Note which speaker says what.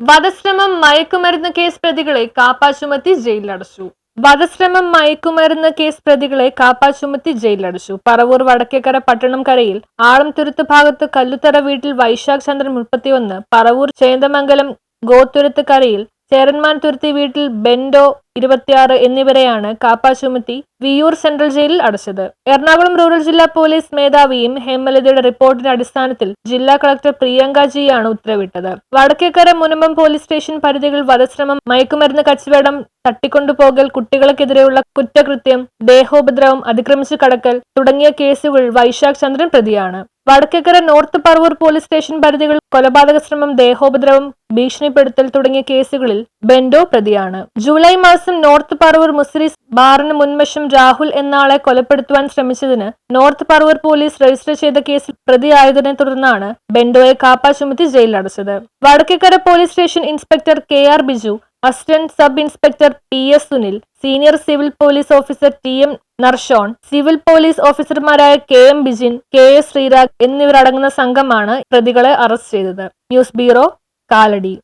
Speaker 1: വധശ്രമം മയക്കുമരുന്ന് കേസ് പ്രതികളെ കാപ്പ ചുമത്തി ജയിലിലടച്ചു. വധശ്രമം മയക്കുമരുന്ന് കേസ് പ്രതികളെ കാപ്പ ചുമത്തി ജയിലിലടച്ചു. പറവൂർ വടക്കേക്കര പട്ടണം കരയിൽ ആളംതുരുത്ത് ഭാഗത്ത് കല്ലുത്തറ വീട്ടിൽ വൈശാഖ് ചന്ദ്രൻ മുപ്പത്തിയൊന്ന് പറവൂർ ചേന്ദമംഗലം ഗോത്തുരുത്ത് കരയിൽ ചേരന്മാൻ തുരുത്തി വീട്ടിൽ ബെൻഡോ ഇരുപത്തിയാറ് എന്നിവരെയാണ് കാപ്പ ചുമത്തി വിയൂർ സെൻട്രൽ ജയിലിൽ അടച്ചത്. എറണാകുളം റൂറൽ ജില്ലാ പോലീസ് മേധാവിയും ഹേമലതയുടെ റിപ്പോർട്ടിന്റെ അടിസ്ഥാനത്തിൽ ജില്ലാ കളക്ടർ പ്രിയങ്ക ആണ് ഉത്തരവിട്ടത്. വടക്കേക്കര മുനമ്പം പോലീസ് സ്റ്റേഷൻ പരിധികൾ വധശ്രമം മയക്കുമരുന്ന് കച്ചവടം തട്ടിക്കൊണ്ടുപോകൽ കുട്ടികൾക്കെതിരെയുള്ള കുറ്റകൃത്യം ദേഹോപദ്രവം അതിക്രമിച്ചു കടക്കൽ തുടങ്ങിയ കേസുകൾ വൈശാഖ് ചന്ദ്രൻ പ്രതിയാണ്. Vadakkekkara north Paravur police station പരിധികൾ കൊലപാതക ശ്രമം ദേഹോപദ്രവം ഭീഷണിപ്പെടുത്തൽ തുടങ്ങിയ കേസുകളിൽ ബെൻഡോ പ്രതിയാണ്. ജൂലൈ മാസം നോർത്ത് പറവൂർ മുസ്ലിസ് ബാറിന് മുൻവശം രാഹുൽ എന്നാളെ കൊലപ്പെടുത്തുവാൻ ശ്രമിച്ചതിന് നോർത്ത് പറവൂർ പോലീസ് രജിസ്റ്റർ ചെയ്ത കേസിൽ പ്രതിയായതിനെ തുടർന്നാണ് ബെൻഡോയെ കാപ്പ ചുമത്തി ജയിലിലടച്ചത് Vadakkekkara police station inspector K R Biju assistant sub inspector P S Sunil senior civil police officer T M Narshon civil police ഓഫീസർമാരായ K M Bijin K S Sreerag എന്നിവരടങ്ങുന്ന സംഘമാണ് പ്രതികളെ അറസ്റ്റ് ചെയ്തത്. News bureau Kalady.